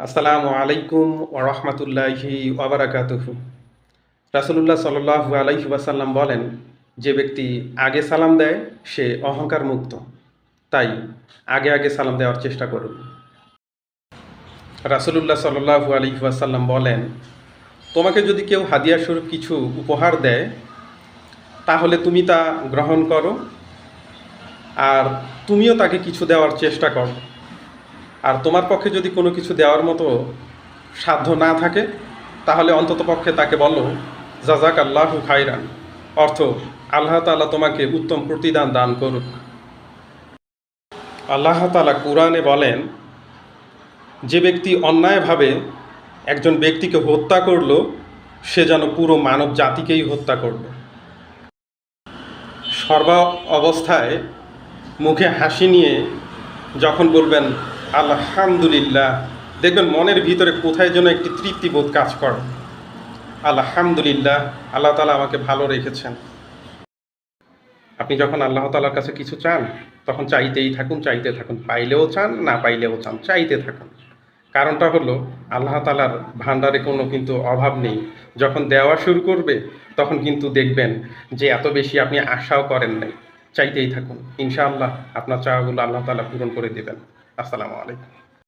আসসালামু আলাইকুম ওরহমতুল্লাহি ওবরাকাতুহু রাসুলুল্লাহ সাল্লাহ আলাইহি ওয়াসাল্লাম বলেন, যে ব্যক্তি আগে সালাম দেয়, সে অহংকার মুক্ত। তাই আগে আগে সালাম দেওয়ার চেষ্টা করুন। রাসুলুল্লাহ সাল্লাহ আলাইহি ওয়াসাল্লাম বলেন, তোমাকে যদি কেউ হাদিয়া স্বরূপ কিছু উপহার দেয়, তাহলে তুমি তা গ্রহণ করো, আর তুমিও তাকে কিছু দেওয়ার চেষ্টা করো। আর তোমার পক্ষে যদি কোনো কিছু দেওয়ার মতো সাধ্য না থাকে, তাহলে অন্তত পক্ষে তাকে বলো জাজাক আল্লাহু খাইরান অর্থ, আল্লাহ তাআলা তোমাকে উত্তম প্রতিদান দান করুক। আল্লাহ তালা কোরআনে বলেন, যে ব্যক্তি অন্যায়ভাবে একজন ব্যক্তিকে হত্যা করল, সে যেন পুরো মানব জাতিকেই হত্যা করল। সর্বা অবস্থায় মুখে হাসি নিয়ে যখন বলবেন আলহামদুলিল্লাহ। দেখবেন মনের ভিতরে কোথায় যেন একটি তৃপ্তিবোধ কাজ করে। আলহামদুলিল্লাহ, আল্লাহ তালা আমাকে ভালো রেখেছেন। আপনি যখন আল্লাহ তালার কাছে কিছু চান, তখন চাইতেই থাকুন, চাইতে থাকুন। পাইলেও চান, না পাইলেও চান, চাইতে থাকুন। কারণটা হলো, আল্লাহ তালার ভাণ্ডারে কোনো কিন্তু অভাব নেই। যখন দেওয়া শুরু করবে, তখন কিন্তু দেখবেন যে এত বেশি আপনি আশাও করেন নাই। চাইতেই থাকুন। ইনশাআল্লাহ, আপনার চাওয়াগুলো আল্লাহ তালা পূরণ করে দেবেন। আসসালামু আলাইকুম।